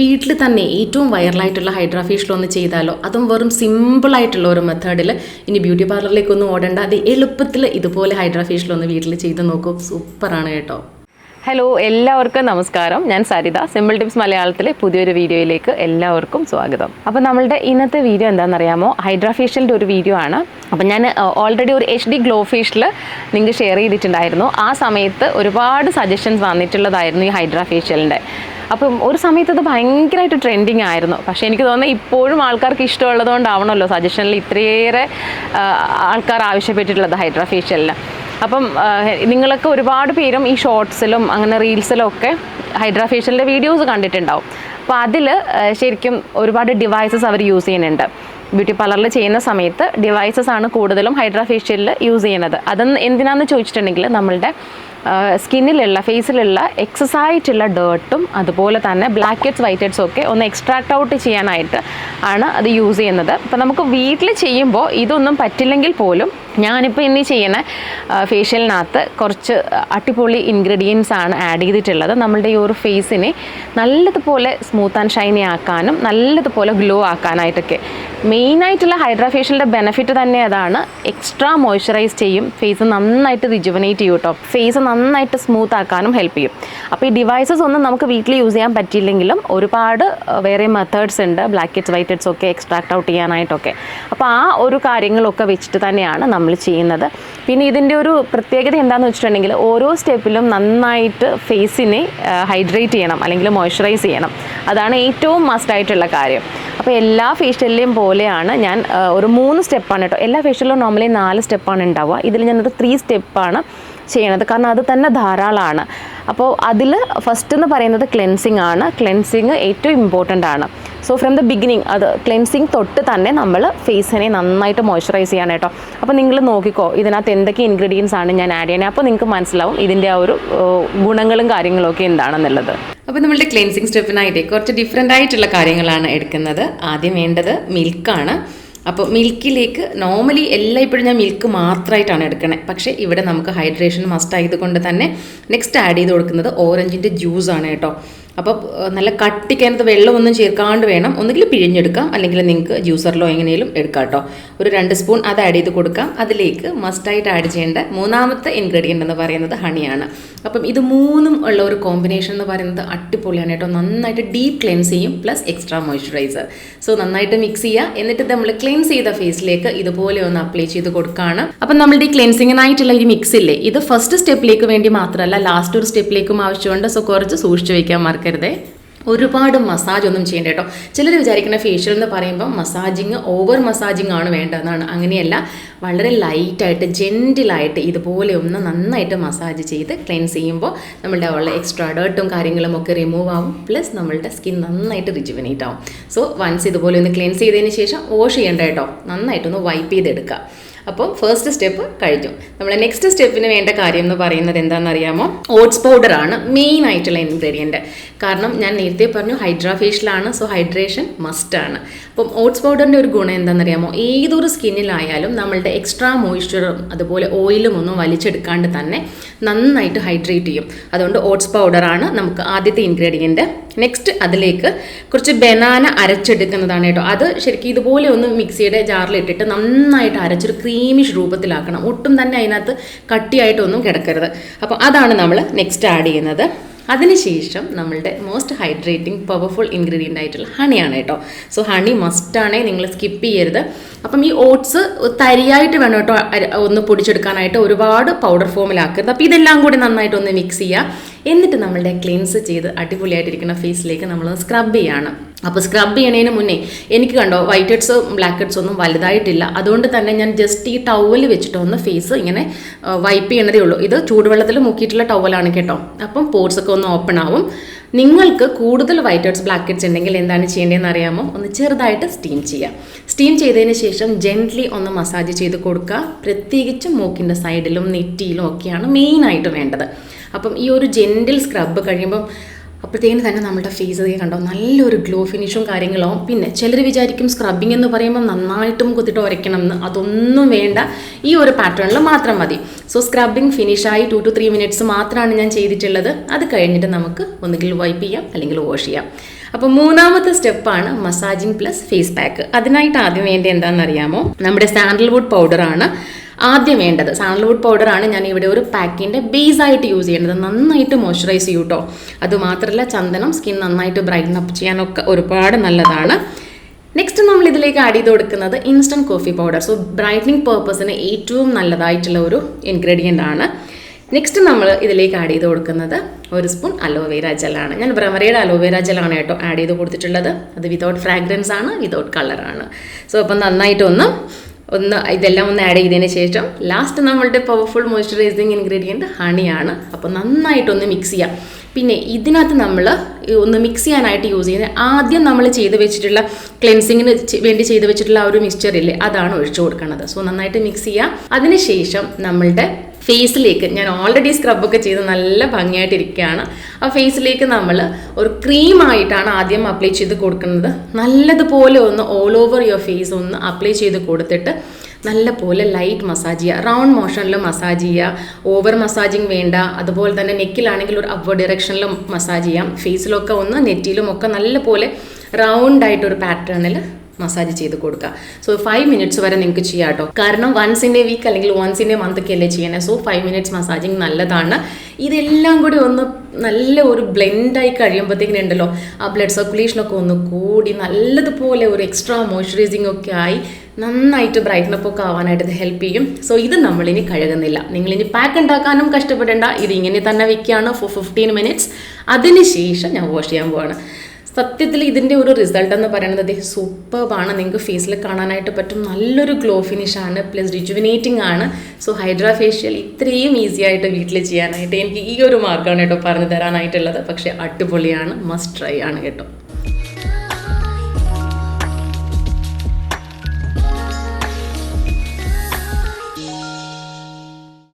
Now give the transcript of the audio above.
വീട്ടിൽ തന്നെ ഏറ്റവും വൈറലായിട്ടുള്ള ഹൈഡ്രാ ഫേഷ്യൽ ഒന്ന് ചെയ്താലോ അതും വെറും സിമ്പിളായിട്ടുള്ള ഒരു മെത്തേഡിൽ ഇനി ബ്യൂട്ടി പാർലറിലേക്ക് ഒന്നും ഓടേണ്ട അത് എളുപ്പത്തിൽ ഇതുപോലെ ഹൈഡ്രാ ഫേഷ്യൽ ഒന്ന് വീട്ടിൽ ചെയ്ത് നോക്കൂ. സൂപ്പറാണ് കേട്ടോ. ഹലോ എല്ലാവർക്കും നമസ്കാരം. ഞാൻ സരിത. സിമ്പിൾ ടിപ്സ് മലയാളത്തിലെ പുതിയൊരു വീഡിയോയിലേക്ക് എല്ലാവർക്കും സ്വാഗതം. അപ്പോൾ നമ്മളുടെ ഇന്നത്തെ വീഡിയോ എന്താണെന്നറിയാമോ? ഹൈഡ്രാഫേഷ്യലിന്റെ ഒരു വീഡിയോ ആണ്. അപ്പോൾ ഞാൻ ഓൾറെഡി ഒരു എച്ച് ഡി ഗ്ലോ ഫേഷ്യൽ നിങ്ങൾക്ക് ഷെയർ ചെയ്തിട്ടുണ്ടായിരുന്നു. ആ സമയത്ത് ഒരുപാട് സജഷൻസ് വന്നിട്ടുള്ളതായിരുന്നു ഈ ഹൈഡ്രാ ഫേഷ്യലിന്റെ അപ്പം ഒരു സമയത്ത് ഇത് ഭയങ്കരമായിട്ട് ട്രെൻഡിങ് ആയിരുന്നു. പക്ഷേ എനിക്ക് തോന്നുന്നത് ഇപ്പോഴും ആൾക്കാർക്ക് ഇഷ്ടമുള്ളതുകൊണ്ടാവണമല്ലോ സജഷനിൽ ഇത്രയേറെ ആൾക്കാർ ആവശ്യപ്പെട്ടിട്ടുള്ളത് ഹൈഡ്രാ ഫേഷ്യലിന് അപ്പം നിങ്ങളൊക്കെ ഒരുപാട് പേരും ഈ ഷോർട്സിലും അങ്ങനെ റീൽസിലും ഒക്കെ ഹൈഡ്രാ ഫേഷ്യലിന്റെ വീഡിയോസ് കണ്ടിട്ടുണ്ടാവും. അപ്പോൾ അതിൽ ശരിക്കും ഒരുപാട് ഡിവൈസസ് അവർ യൂസ് ചെയ്യുന്നുണ്ട്. ബ്യൂട്ടി പാർലറിൽ ചെയ്യുന്ന സമയത്ത് ഡിവൈസസ് ആണ് കൂടുതലും ഹൈഡ്രാ ഫേഷ്യലിൽ യൂസ് ചെയ്യുന്നത്. അതെന്ന് എന്തിനാണെന്ന് ചോദിച്ചിട്ടുണ്ടെങ്കിൽ നമ്മളുടെ സ്കിന്നിലുള്ള ഫേസിലുള്ള എക്സസ് ആയിട്ടുള്ള ഡേർട്ടും അതുപോലെ തന്നെ ബ്ലാക്ക് ഹെഡ്സ് വൈറ്റ് ഹെഡ്സും ഒക്കെ ഒന്ന് എക്സ്ട്രാക്ട് ഔട്ട് ചെയ്യാനായിട്ട് ആണ് അത് യൂസ് ചെയ്യുന്നത്. അപ്പോൾ നമുക്ക് വീട്ടിൽ ചെയ്യുമ്പോൾ ഇതൊന്നും പറ്റില്ലെങ്കിൽ പോലും ഞാനിപ്പോൾ ഇനി ചെയ്യുന്ന ഫേഷ്യലിനകത്ത് കുറച്ച് അടിപൊളി ഇൻഗ്രീഡിയൻസ് ആണ് ആഡ് ചെയ്തിട്ടുള്ളത്. നമ്മളുടെ ഈ ഒരു ഫേസിനെ നല്ലതുപോലെ സ്മൂത്ത് ആൻഡ് ഷൈനി ആക്കാനും നല്ലതുപോലെ ഗ്ലോ ആക്കാനായിട്ടൊക്കെ. മെയിനായിട്ടുള്ള ഹൈഡ്രാ ഫേഷ്യലിന്റെ ബെനിഫിറ്റ് തന്നെ അതാണ്. എക്സ്ട്രാ മോയ്സ്ചറൈസ് ചെയ്യും. ഫേസ് നന്നായിട്ട് റിജുവനേറ്റ് ചെയ്യും കേട്ടോ ഫേസ് നന്നായിട്ട് സ്മൂത്ത് ആക്കാനും ഹെൽപ്പ് ചെയ്യും. അപ്പോൾ ഈ ഡിവൈസസ് ഒന്നും നമുക്ക് വീട്ടിൽ യൂസ് ചെയ്യാൻ പറ്റിയില്ലെങ്കിലും ഒരുപാട് വേറെ മെത്തേഡ്സ് ഉണ്ട്. ബ്ലാക്ക് ഹെഡ്സ് വൈറ്റ് ഹെഡ്സ് ഒക്കെ എക്സ്ട്രാക്ട് ഔട്ട് ചെയ്യാനായിട്ടൊക്കെ. അപ്പോൾ ആ ഒരു കാര്യങ്ങളൊക്കെ വെച്ചിട്ട് തന്നെയാണ് നമ്മൾ ചെയ്യുന്നത്. പിന്നെ ഇതിന്റെ ഒരു പ്രത്യേകത എന്താണെന്ന് വെച്ചിട്ടുണ്ടെങ്കിൽ ഓരോ സ്റ്റെപ്പിലും നന്നായിട്ട് ഫേസിനെ ഹൈഡ്രേറ്റ് ചെയ്യണം അല്ലെങ്കിൽ മോയ്സ്ചറൈസ് ചെയ്യണം. അതാണ് ഏറ്റവും മസ്റ്റായിട്ടുള്ള കാര്യം. അപ്പോൾ എല്ലാ ഫേഷ്യലിലെയും പോലെയാണ് ഞാൻ ഒരു മൂന്ന് സ്റ്റെപ്പാണ് കേട്ടോ. എല്ലാ ഫേഷ്യലിലും നോർമലി നാല് സ്റ്റെപ്പാണ് ഉണ്ടാവുക. ഇതിൽ ഞാനൊരു ത്രീ സ്റ്റെപ്പാണ് ചെയ്യണത്. കാരണം അത് തന്നെ ധാരാളമാണ്. അപ്പോൾ അതിൽ ഫസ്റ്റ് എന്ന് പറയുന്നത് ക്ലെൻസിങ് ആണ്. ക്ലെൻസിങ് ഏറ്റവും ഇമ്പോർട്ടന്റ് ആണ്. സോ ഫ്രം ദ ബിഗിനിങ് അത് ക്ലെൻസിങ് തൊട്ട് തന്നെ നമ്മൾ ഫേസിനെ നന്നായിട്ട് മോയ്സ്ചറൈസ് ചെയ്യണം കേട്ടോ. അപ്പോൾ നിങ്ങൾ നോക്കിക്കോ ഇതിനകത്ത് എന്തൊക്കെ ഇൻഗ്രീഡിയൻസ് ആണ് ഞാൻ ആഡ് ചെയ്യുന്നത്. അപ്പോൾ നിങ്ങൾക്ക് മനസ്സിലാവും ഇതിന്റെ ആ ഒരു ഗുണങ്ങളും കാര്യങ്ങളും ഒക്കെ എന്താണെന്നുള്ളത്. അപ്പോൾ നമ്മളുടെ ക്ലെൻസിങ് സ്റ്റെപ്പിനായിട്ട് കുറച്ച് ഡിഫറെന്റ് ആയിട്ടുള്ള കാര്യങ്ങളാണ് എടുക്കുന്നത്. ആദ്യം വേണ്ടത് മിൽക്കാണ് അപ്പോൾ മിൽക്കിലേക്ക് നോർമലി എല്ലാം ഇപ്പോഴും ഞാൻ മിൽക്ക് മാത്രമായിട്ടാണ് എടുക്കണേ. പക്ഷേ ഇവിടെ നമുക്ക് ഹൈഡ്രേഷൻ മസ്റ്റ് ആയതുകൊണ്ട് തന്നെ നെക്സ്റ്റ് ആഡ് ചെയ്ത് കൊടുക്കുന്നത് ഓറഞ്ചിന്റെ ജ്യൂസാണ് കേട്ടോ. അപ്പോൾ നല്ല കട്ടിക്കതിനകത്ത് വെള്ളമൊന്നും ചേർക്കാണ്ട് വേണം. ഒന്നുകിൽ പിഴിഞ്ഞെടുക്കാം. അല്ലെങ്കിൽ നിങ്ങൾക്ക് ജ്യൂസറിലോ എങ്ങനെയും എടുക്കാം കേട്ടോ. ഒരു രണ്ട് സ്പൂൺ അത് ആഡ് ചെയ്ത് കൊടുക്കാം. അതിലേക്ക് മസ്റ്റായിട്ട് ആഡ് ചെയ്യേണ്ട മൂന്നാമത്തെ ഇൻഗ്രീഡിയന്റ് എന്ന് പറയുന്നത് ഹണിയാണ് അപ്പം ഇത് മൂന്നും ഉള്ള ഒരു കോമ്പിനേഷൻ എന്ന് പറയുന്നത് അടിപൊളിയാണ് കേട്ടോ. നന്നായിട്ട് ഡീപ്പ് ക്ലെൻസ് ചെയ്യും. പ്ലസ് എക്സ്ട്രാ മോയ്സ്ചറൈസർ സോ നന്നായിട്ട് മിക്സ് ചെയ്യുക. എന്നിട്ട് നമ്മൾ ക്ലെൻസ് ചെയ്ത ഫേസിലേക്ക് ഇതുപോലെ ഒന്ന് അപ്ലൈ ചെയ്ത് കൊടുക്കുകയാണ് അപ്പം നമ്മളുടെ ഈ ക്ലെൻസിങ്ങിനായിട്ടുള്ള ഈ മിക്സ് ഇല്ലേ ഇത് ഫസ്റ്റ് സ്റ്റെപ്പിലേക്ക് വേണ്ടി മാത്രമല്ല ലാസ്റ്റ് ഒരു സ്റ്റെപ്പിലേക്കും ആവശ്യമുണ്ട്. സോ കുറച്ച് സൂക്ഷിച്ചു വയ്ക്കാൻ മറക്കരുതേ. ഒരുപാട് മസാജ് ഒന്നും ചെയ്യേണ്ട കേട്ടോ. ചിലർ വിചാരിക്കുന്ന ഫേഷ്യൽ എന്ന് പറയുമ്പോൾ മസാജിങ് ഓവർ മസാജിങ് ആണ് വേണ്ടതെന്നാണ്. അങ്ങനെയല്ല. വളരെ ലൈറ്റായിട്ട് ജെന്റിലായിട്ട് ഇതുപോലെ ഒന്ന് നന്നായിട്ട് മസാജ് ചെയ്ത് ക്ലെൻസ് ചെയ്യുമ്പോൾ നമ്മളുടെ ഉള്ള എക്സ്ട്രാ ഡേർട്ടും കാര്യങ്ങളും ഒക്കെ റിമൂവ് ആവും. പ്ലസ് നമ്മളുടെ സ്കിൻ നന്നായിട്ട് റിജുവനേറ്റ് ആവും. സോ വൺസ് ഇതുപോലെ ഒന്ന് ക്ലെൻസ് ചെയ്തതിന് ശേഷം വാഷ് ചെയ്യേണ്ട കേട്ടോ. നന്നായിട്ടൊന്ന് വൈപ്പ് ചെയ്തെടുക്കുക. അപ്പോൾ ഫസ്റ്റ് സ്റ്റെപ്പ് കഴിഞ്ഞു. നമ്മളെ നെക്സ്റ്റ് സ്റ്റെപ്പിന് വേണ്ട കാര്യം എന്ന് പറയുന്നത് എന്താണെന്ന് അറിയാമോ ഓട്സ് പൗഡർ ആണ് മെയിൻ ആയിട്ടുള്ള ഇൻഗ്രീഡിയന്റ് കാരണം ഞാൻ നേരത്തെ പറഞ്ഞു ഹൈഡ്രാ ഫേഷ്യലാണ് സോ ഹൈഡ്രേഷൻ മസ്റ്റ് ആണ്. അപ്പം ഓട്സ് പൗഡറിന്റെ ഒരു ഗുണം എന്താണെന്ന് അറിയാമോ ഏതൊരു സ്കിന്നിലായാലും നമ്മളുടെ എക്സ്ട്രാ മോയ്സ്ചറും അതുപോലെ ഓയിലും ഒന്നും വലിച്ചെടുക്കാണ്ട് തന്നെ നന്നായിട്ട് ഹൈഡ്രേറ്റ് ചെയ്യും. അതുകൊണ്ട് ഓട്സ് പൗഡറാണ് നമുക്ക് ആദ്യത്തെ ഇൻഗ്രീഡിയന്റ് നെക്സ്റ്റ് അതിലേക്ക് കുറച്ച് ബനാന അരച്ചെടുക്കുന്നതാണ് കേട്ടോ. അത് ശരിക്കും ഇതുപോലെ ഒന്ന് മിക്സിയുടെ ജാറിലിട്ടിട്ട് നന്നായിട്ട് അരച്ചൊരു ക്രീമിഷ് രൂപത്തിലാക്കണം. ഒട്ടും തന്നെ അതിനകത്ത് കട്ടിയായിട്ടൊന്നും കിടക്കരുത്. അപ്പോൾ അതാണ് നമ്മൾ നെക്സ്റ്റ് ആഡ് ചെയ്യുന്നത്. അതിനുശേഷം നമ്മളുടെ മോസ്റ്റ് ഹൈഡ്രേറ്റിംഗ് പവർഫുൾ ഇൻഗ്രീഡിയന്റ് ആയിട്ടുള്ള ഹണിയാണ് കേട്ടോ. സോ ഹണി മസ്റ്റാണ് നിങ്ങൾ സ്കിപ്പ് ചെയ്യരുത്. അപ്പം ഈ ഓട്സ് തരിയായിട്ട് വേണം കേട്ടോ ഒന്ന് പൊടിച്ചെടുക്കാനായിട്ട് ഒരുപാട് പൗഡർ ഫോമിലാക്കരുത് അപ്പോൾ ഇതെല്ലാം കൂടി നന്നായിട്ട് ഒന്ന് മിക്സ് ചെയ്യുക. എന്നിട്ട് നമ്മളുടെ ക്ലീൻസ് ചെയ്ത് അടിപൊളിയായിട്ടിരിക്കുന്ന ഫേസിലേക്ക് നമ്മൾ സ്ക്രബ് ചെയ്യാണ്. അപ്പോൾ സ്ക്രബ് ചെയ്യണതിന് മുന്നേ എനിക്ക് കണ്ടോ വൈറ്റ് ഹെഡ്സ് ബ്ലാക്ക് ഹെഡ്സ് ഒന്നും വലുതായിട്ടില്ല. അതുകൊണ്ട് തന്നെ ഞാൻ ജസ്റ്റ് ഈ ടവൽ വെച്ചിട്ട് ഒന്ന് ഫേസ് ഇങ്ങനെ വൈപ്പ് ചെയ്യണതേ ഉള്ളൂ. ഇത് ചൂടുവെള്ളത്തിൽ മുക്കിയിട്ടുള്ള ടവലാണ് കേട്ടോ. അപ്പം പോർട്സ് ഒക്കെ ഒന്ന് ഓപ്പൺ ആവും. നിങ്ങൾക്ക് കൂടുതൽ വൈറ്റ് ഹെഡ്സ് ബ്ലാക്ക് ഹെഡ്സ് ഉണ്ടെങ്കിൽ എന്താണ് ചെയ്യേണ്ടതെന്ന് അറിയാമോ? ഒന്ന് ചെറുതായിട്ട് സ്റ്റീം ചെയ്യാം സ്റ്റീം ചെയ്തതിന് ശേഷം ജെന്റ്ലി ഒന്ന് മസാജ് ചെയ്ത് കൊടുക്കുക. പ്രത്യേകിച്ച് മൂക്കിന്റെ സൈഡിലും നെറ്റിയിലും ഒക്കെയാണ് മെയിനായിട്ട് വേണ്ടത്. അപ്പം ഈ ഒരു ജെന്റിൽ സ്ക്രബ് കഴിയുമ്പം അപ്പോഴത്തേക്കിന് തന്നെ നമ്മുടെ ഫേസ് കണ്ടോ? നല്ലൊരു ഗ്ലോ ഫിനിഷും കാര്യങ്ങളും. പിന്നെ ചിലർ വിചാരിക്കും സ്ക്രബിങ് എന്ന് പറയുമ്പോൾ നന്നായിട്ടും കുത്തിട്ട് ഉരയ്ക്കണം എന്ന്. അതൊന്നും വേണ്ട. ഈ ഒരു പാറ്റേണിൽ മാത്രം മതി. സോ സ്ക്രബിങ് ഫിനിഷായി ടു ടു ത്രീ മിനിറ്റ്സ് മാത്രമാണ് ഞാൻ ചെയ്തിട്ടുള്ളത്. അത് കഴിഞ്ഞിട്ട് നമുക്ക് ഒന്നുകിൽ വൈപ്പ് ചെയ്യാം അല്ലെങ്കിൽ വാഷ് ചെയ്യാം. അപ്പോൾ മൂന്നാമത്തെ സ്റ്റെപ്പാണ് മസാജിങ് പ്ലസ് ഫേസ് പാക്ക് അതിനായിട്ട് ആദ്യം വേണ്ടി എന്താണെന്നറിയാമോ? നമ്മുടെ സാൻഡൽവുഡ് പൗഡറാണ് ആദ്യം വേണ്ടത്. സാൻഡൽവുഡ് പൗഡറാണ് ഞാൻ ഇവിടെ ഒരു പാക്കിന്റെ ബേസ് ആയിട്ട് യൂസ് ചെയ്യേണ്ടത്. നന്നായിട്ട് മോയ്സ്ചറൈസ് ചെയ്യൂ കേട്ടോ അതുമാത്രമല്ല ചന്ദനം സ്കിൻ നന്നായിട്ട് ബ്രൈറ്റൻ അപ്പ് ചെയ്യാനൊക്കെ ഒരുപാട് നല്ലതാണ്. നെക്സ്റ്റ് നമ്മൾ ഇതിലേക്ക് ആഡ് ചെയ്ത് കൊടുക്കുന്നത് instant coffee powder so brightening പേർപ്പസിന് ഏറ്റവും നല്ലതായിട്ടുള്ള ഒരു ഇൻഗ്രീഡിയന്റ് ആണ്. നെക്സ്റ്റ് നമ്മൾ ഇതിലേക്ക് ആഡ് ചെയ്ത് കൊടുക്കുന്നത് ഒരു സ്പൂൺ അലോവേര ജെല്ലാണ് ഞാൻ ബ്രമറിയുടെ അലോവേര ജെല്ലാണ് കേട്ടോ ആഡ് ചെയ്ത് കൊടുത്തിട്ടുള്ളത്. അത് വിതൗട്ട് ഫ്രാഗ്രൻസ് ആണ് വിതൗട്ട് കളറാണ് സോ അപ്പം നന്നായിട്ടൊന്ന് ഒന്ന് ഇതെല്ലാം ഒന്ന് ആഡ് ചെയ്തതിന് ശേഷം ലാസ്റ്റ് നമ്മളുടെ പവർഫുൾ മോയ്സ്ചറൈസിങ് ഇൻഗ്രീഡിയന്റ് ഹണിയാണ് അപ്പോൾ നന്നായിട്ടൊന്ന് മിക്സ് ചെയ്യാം. പിന്നെ ഇതിനകത്ത് നമ്മൾ ഒന്ന് മിക്സ് ചെയ്യാനായിട്ട് യൂസ് ചെയ്യുന്നത് ആദ്യം നമ്മൾ ചെയ്ത് വെച്ചിട്ടുള്ള ക്ലെൻസിങ്ങിന് വേണ്ടി ചെയ്ത് വെച്ചിട്ടുള്ള ആ ഒരു മിക്സ്ചർ ഇല്ലേ അതാണ് ഒഴിച്ചു കൊടുക്കുന്നത് സോ നന്നായിട്ട് മിക്സ് ചെയ്യാം. അതിനുശേഷം നമ്മളുടെ ഫേസിലേക്ക് ഞാൻ ഓൾറെഡി സ്ക്രബൊക്കെ ചെയ്ത് നല്ല ഭംഗിയായിട്ടിരിക്കുകയാണ് ആ ഫേസിലേക്ക് നമ്മൾ ഒരു ക്രീമായിട്ടാണ് ആദ്യം അപ്ലൈ ചെയ്ത് കൊടുക്കുന്നത്. നല്ലതുപോലെ ഒന്ന് ഓൾ ഓവർ യുവർ ഫേസ് ഒന്ന് അപ്ലൈ ചെയ്ത് കൊടുത്തിട്ട് നല്ലപോലെ ലൈറ്റ് മസാജ് ചെയ്യുക. റൗണ്ട് മോഷനിൽ മസാജ് ചെയ്യുക. ഓവർ മസാജിങ് വേണ്ട. അതുപോലെ തന്നെ നെക്കിലാണെങ്കിൽ ഒരു അപ്പർ ഡയറക്ഷനിൽ മസാജ് ചെയ്യാം. ഫേസിലൊക്കെ ഒന്ന് നെറ്റിയിലും ഒക്കെ നല്ലപോലെ റൗണ്ട് ആയിട്ട് ഒരു പാറ്റേണിൽ മസാജ് ചെയ്ത് കൊടുക്കുക സോ ഫൈവ് മിനിറ്റ്സ് വരെ നിങ്ങൾക്ക് ചെയ്യാം കേട്ടോ കാരണം വൺസ് ഇൻ എ വീക്ക് അല്ലെങ്കിൽ വൺസ് ഇൻ എ മന്ത് ഒക്കെ അല്ലേ ചെയ്യണേ. സോ ഫൈവ് മിനിറ്റ്സ് മസാജിങ് നല്ലതാണ്. ഇതെല്ലാം കൂടി ഒന്ന് നല്ല ഒരു ബ്ലെൻഡായി കഴിയുമ്പോഴത്തേക്കിനുണ്ടല്ലോ ആ ബ്ലഡ് സർക്കുലേഷനൊക്കെ ഒന്ന് കൂടി നല്ലതുപോലെ ഒരു എക്സ്ട്രാ മോയ്സ്ചറൈസിങ് ഒക്കെ ആയി നന്നായിട്ട് ബ്രൈറ്റ്നപ്പ് ഒക്കെ ആവാനായിട്ട് ഇത് ഹെൽപ്പ് ചെയ്യും. സോ ഇത് നമ്മളിനി കഴുകുന്നില്ല. നിങ്ങളിനി പാക്ക് ഉണ്ടാക്കാനും കഷ്ടപ്പെടേണ്ട. ഇത് ഇങ്ങനെ തന്നെ വെക്കുകയാണ് ഫോർ ഫിഫ്റ്റീൻ മിനിറ്റ്സ് അതിന് ശേഷം ഞാൻ വാഷ് ചെയ്യാൻ പോവാണ്. സത്യത്തിൽ ഇതിന്റെ ഒരു റിസൾട്ട് എന്ന് പറയുന്നത് സൂപ്പർബാണ് നിങ്ങൾക്ക് ഫേസിൽ കാണാനായിട്ട് പറ്റും. നല്ലൊരു ഗ്ലോ ഫിനിഷ് ആണ്. പ്ലസ് റിജുവിനേറ്റിംഗ് ആണ്. സോ ഹൈഡ്രാ ഫേഷ്യൽ ഇത്രയും ഈസി ആയിട്ട് വീട്ടിൽ ചെയ്യാനായിട്ട് എനിക്ക് ഈ ഒരു മാർഗമാണ് കേട്ടോ പറഞ്ഞു തരാനായിട്ടുള്ളത്. പക്ഷേ അടിപൊളിയാണ്. മസ്റ്റ് ട്രൈ ആണ് കേട്ടോ.